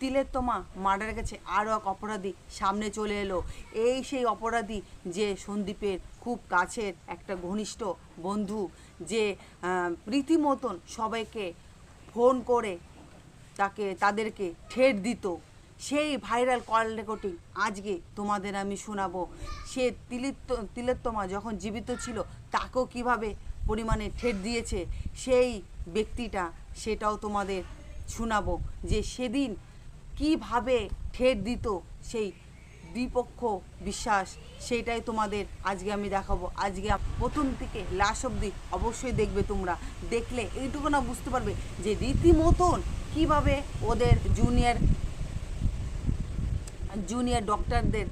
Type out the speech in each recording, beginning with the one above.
তিলেত্তমা murder গেছে আরও এক অপরাধী সামনে চলে এলো। এই সেই অপরাধী যে সন্দীপের খুব কাছের একটা ঘনিষ্ঠ বন্ধু যে রীতিমতন সবাইকে ফোন করে তাকে, তাদেরকে ঠেট দিত। সেই ভাইরাল কল রেকর্ডিং আজকে তোমাদের আমি শোনাবো। সে তিলিত্ত তিলোত্তমা যখন জীবিত ছিল, তাকেও কীভাবে পরিমাণে ঠেট দিয়েছে, সেই ব্যক্তিটা সেটাও তোমাদের শোনাবো যে সেদিন কীভাবে ঠেট দিত সেই দ্বিপক্ষ বিশ্বাস, সেইটাই তোমাদের আজকে আমি দেখাবো। আজকে প্রথম থেকে লাস্ট অবধি অবশ্যই দেখবে তোমরা। দেখলে এইটুকু না বুঝতে পারবে যে রীতিমতন কীভাবে ওদের জুনিয়র জুনিয়র ডক্টরদের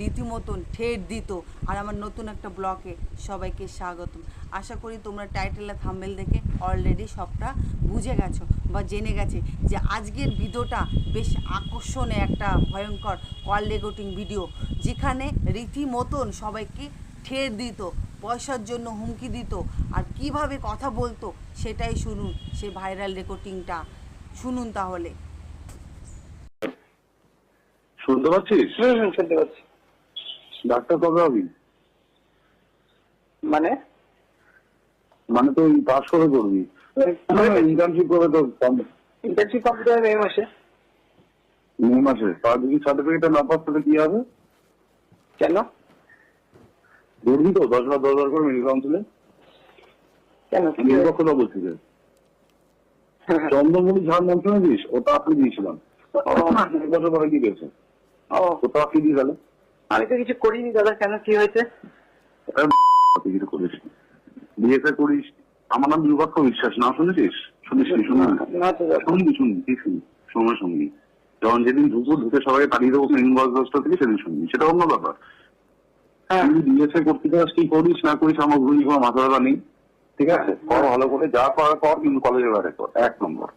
রীতিমতন ঠেট দিত। আর আমার নতুন একটা ব্লকে সবাইকে স্বাগতম। আশা করি তোমরা টাইটেল থাম্বেল দেখে অলরেডি সবটা বুঝে গেছো বা জেনে গেছে যে আজকের ভিডিওটা বেশ আকর্ষণে একটা ভয়ঙ্কর কল রেকর্ডিং ভিডিও যেখানে রীতিমতন সবাইকে ঠেট দিত পয়সার জন্য হুমকি দিত আর কীভাবে কথা বলতো সেটাই শুনুন সে ভাইরাল রেকর্ডিংটা শুনুন তাহলে। শুনতে পাচ্ছিস? শুনতে পাচ্ছি। ডাক্তার কবে হবি? মানে? মানে তো পাস করে করবি। ইন্টার্নশিপ তো ইন্টার্নশিপ কমপ্লিট হবে মে মাসে? মে মাসে। তার যদি সার্টিফিকেটটা না পাস তাহলে কি হবে? কেন? ধরবি তো দশ হাজার দশ হাজার করে কাউন্সিলে কেন? কি নিজের হয়েছে? পক্ষ তো বলছি যে চন্দ্রমণি ঝাড় নাম শুনেছিস? ওটা আপনি দিয়েছিলাম। এক বছর পরে কি পেয়েছে? ও। ওটা আপনি দিয়ে গেলে আমি তো কিছু করিনি দাদা কেন কি হয়েছে? কিছু করিস বিএসএ করিস। আমার নাম দুর্ভাগ্য বিশ্বাস না শুনেছিস? শুনিস শুনবি শুনবি শুনবি? সময় শুনবি। যখন যেদিন ঢুকবো ঢুকে তাড়িয়ে দেবো বয়স দশটা থেকে সেদিন শুনবি। সেটা অন্য ব্যাপার। হ্যাঁ। তুই বিএসএ করতে চাস কি করিস না করিস আমার ভুলি কোনো মাথা ব্যথা নেই। ঠিক আছে? কর ভালো করে যা করার কর কিন্তু কলেজে বেড়ে কর। এক নম্বর।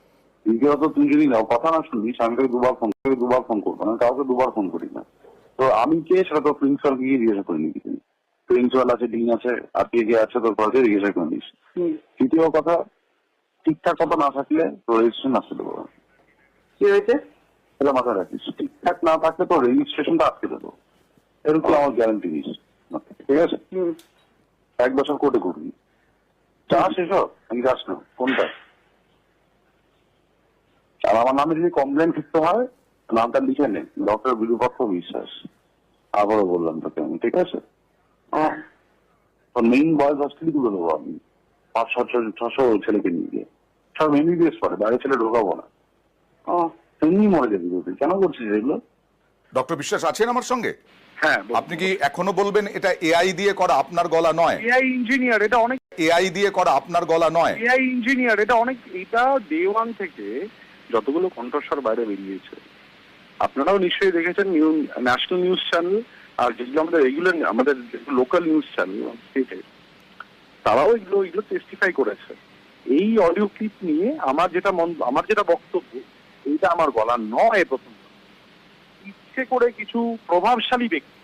দ্বিতীয়ত তুই যদি কথা না শুনবি আমি তোকে দুবার ফোন দুবার ফোন করব না কাউকে দুবার ফোন করি না। তো আমি কে সেটা তো প্রিন্সিপাল গিয়ে জিজ্ঞাসা করে নিবি। তুই প্রিন্সিপাল আছে ডিন আছে আর কে কে আছে তোর কলেজে জিজ্ঞাসা করে নিস তৃতীয় কথা ঠিকঠাক কথা না থাকলে তোর রেজিস্ট্রেশন আসতে দেবো। কি হয়েছে? মাথায় রাখিস ঠিকঠাক না থাকলে তোর রেজিস্ট্রেশনটা আটকে দেবো। এরকম আমার গ্যারান্টি দিস ঠিক আছে? এক বছর কোর্টে করবি চাস এসব আমি যাস না কোনটা আর আমার নামে যদি কমপ্লেন লিখতে হয় নামটা লিখে নে। ডক্টর বিরূপাক্ষ বিশ্বাস। আবারও বললাম তোকে আমি ঠিক আছে? মেইন বয়েজ হস্টেলই তুলে দেবো আমি। পাঁচ ছশো ছশো ছেলেকে নিয়ে গিয়ে। সব এমবিবিএস পড়ে বাইরে ছেলে ঢোকাবো না। ও। মরে যাবি তুই কেন করছিস এগুলো? ডক্টর বিশ্বাস আছেন আমার সঙ্গে? হ্যাঁ আপনি কি এখনও বলবেন এটা এআই দিয়ে করা আপনার গলা নয়? এআই ইঞ্জিনিয়ার এটা অনেক এআই দিয়ে করা আপনার গলা নয়? এআই ইঞ্জিনিয়ার এটা অনেক এটা ডে ওয়ান থেকে যতগুলো কণ্ঠস্বর বাইরে বেরিয়েছে। আপনারাও নিশ্চয়ই দেখেছেন নিউ ন্যাশনাল নিউজ চ্যানেল আর যেগুলো আমাদের রেগুলার আমাদের লোকাল নিউজ চ্যানেল স্টেটে তারাও এগুলো এগুলো টেস্টিফাই করেছে। এই অডিও ক্লিপ নিয়ে আমার যেটা মন, আমার যেটা বক্তব্য, এইটা আমার গলা নয় প্রথম। ইচ্ছে করে কিছু প্রভাবশালী ব্যক্তি,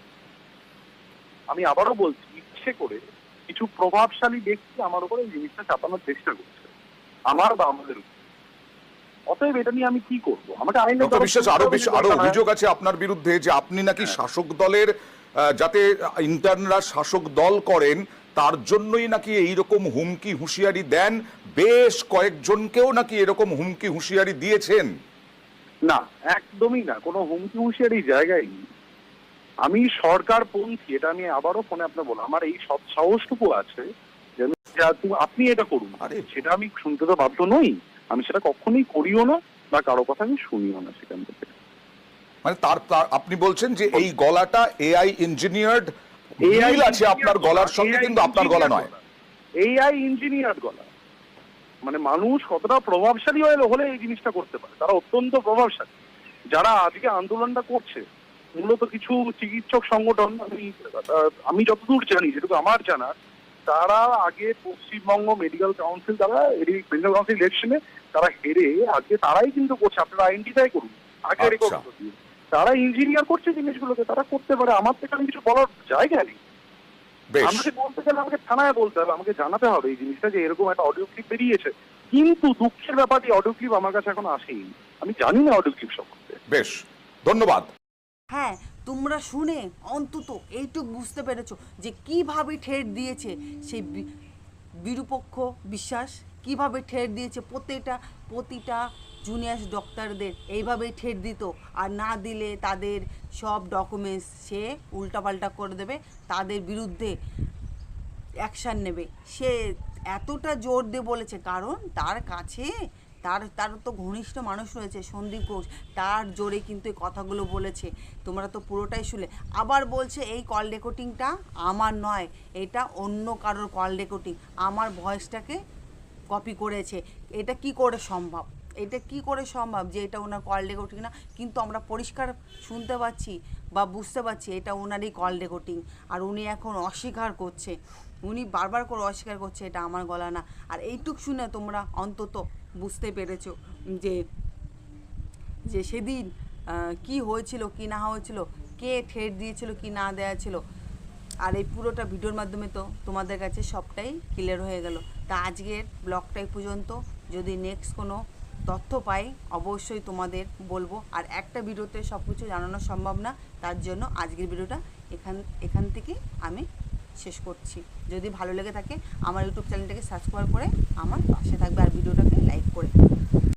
আমি আবারও বলছি, ইচ্ছে করে কিছু প্রভাবশালী ব্যক্তি আমার উপরে এই জিনিসটা চাপানোর চেষ্টা করছে। আমার বা আমাদের উপর। অতএব এটা নিয়ে আমি কি করব? আমাকে আইনের বিশ্বাস আরও আরও অভিযোগ আছে আপনার বিরুদ্ধে যে আপনি নাকি শাসক দলের যাতে ইন্টার্নরা শাসক দল করেন তার জন্যই নাকি এইরকম হুমকি হুঁশিয়ারি দেন। বেশ কয়েকজনকেও নাকি এরকম হুমকি হুঁশিয়ারি দিয়েছেন। না একদমই না। কোনো হুমকি হুঁশিয়ারি জায়গায় নেই। আমি সরকার পন্থী এটা আমি আবারও ফোনে আপনার বললাম আমার এই সব সাহসটুকু আছে যে আপনি- আপনি এটা করুন। আরে। সেটা আমি শুনতে তো বাধ্য নই। আমি সেটা কখনোই করিও না বা কারও কথা আমি শুনিও না সেখান থেকে। মানে তার আপনি বলছেন যে এই গলাটা এআই ইঞ্জিনিয়ার্ড মিল আছে আপনার গলার সঙ্গে কিন্তু আপনার গলা নয়। এআই ইঞ্জিনিয়ার গলা। মানে মানুষ কতটা প্রভাবশালী হলে হলে এই জিনিসটা করতে পারে তারা অত্যন্ত প্রভাবশালী। যারা আজকে আন্দোলনটা করছে মূলত কিছু চিকিৎসক সংগঠন আমি আমি যতদূর জানি যেটুকু আমার জানা তারা আগে পশ্চিমবঙ্গ মেডিকেল কাউন্সিল তারা মেডিকেল কাউন্সিল ইলেকশনে তারা হেরে আজকে তারাই কিন্তু করছে। আপনারা আইনটিটাই করুন। আগে আচ্ছা। রেকর্ড তারা ইঞ্জিনিয়ার করছে জিনিসগুলোকে তারা করতে পারে। আমার থেকে আমি কিছু বলার জায়গা নেই। আমাকে বলতে গেলে আমাকে থানায় বলতে হবে আমাকে জানাতে হবে এই জিনিসটা যে এরকম একটা অডিও ক্লিপ বেরিয়েছে। কিন্তু দুঃখের ব্যাপার এই অডিও ক্লিপ আমার কাছে এখন আসেনি আমি জানি না অডিও ক্লিপ সম্বন্ধে। বেশ ধন্যবাদ। হ্যাঁ তোমরা শুনে অন্তত এইটুক বুঝতে পেরেছ যে কীভাবে ঠেট দিয়েছে সেই বিরূপক্ষ বিশ্বাস? কীভাবে ঠের দিয়েছে প্রতিটা প্রতিটা জুনিয়র ডক্টরদের এইভাবেই ঠেট দিত? আর না দিলে তাদের সব ডকুমেন্টস সে উল্টাপাল্টা করে দেবে, তাদের বিরুদ্ধে অ্যাকশান নেবে। সে এতটা জোর দিয়ে বলেছে, কারণ তার কাছে তার তার তো ঘনিষ্ঠ মানুষ রয়েছে, সন্দীপ ঘোষ। তার জোরে কিন্তু এই কথাগুলো বলেছে। তোমরা তো পুরোটাই শুনলে। আবার বলছে এই কল রেকর্ডিংটা আমার নয়, এটা অন্য কারোর কল রেকর্ডিং আমার ভয়েসটাকে কপি করেছে। এটা কি করে সম্ভব? এটা কি করে সম্ভব যে এটা ওনার কল রেকর্ডিং না? কিন্তু আমরা পরিষ্কার শুনতে পাচ্ছি বা বুঝতে পারছি এটা ওনারই কল রেকর্ডিং আর উনি এখন অস্বীকার করছে। উনি বারবার করে অস্বীকার করছে এটা আমার গলা না। আর এইটুক শুনে তোমরা অন্তত বুঝতে পেরেছ যে যে সেদিন কি হয়েছিল, কি না হয়েছিল, কে ঠেট দিয়েছিল, কি না দেওয়া ছিল, আর এই পুরোটা ভিডিওর মাধ্যমে তো তোমাদের কাছে সবটাই ক্লিয়ার হয়ে গেল। তা আজকের ব্লগটাই পর্যন্ত। যদি নেক্সট কোনো তথ্য পাই, অবশ্যই তোমাদের বলব। আর একটা ভিডিওতে সব কিছু জানানো সম্ভব না, তার জন্য আজকের ভিডিওটা এখান এখান থেকে আমি শেষ করছি। যদি ভালো লেগে থাকে, আমার ইউটিউব চ্যানেলটাকে সাবস্ক্রাইব করে আমার পাশে থাকবে আর ভিডিওটাকে লাইক করে।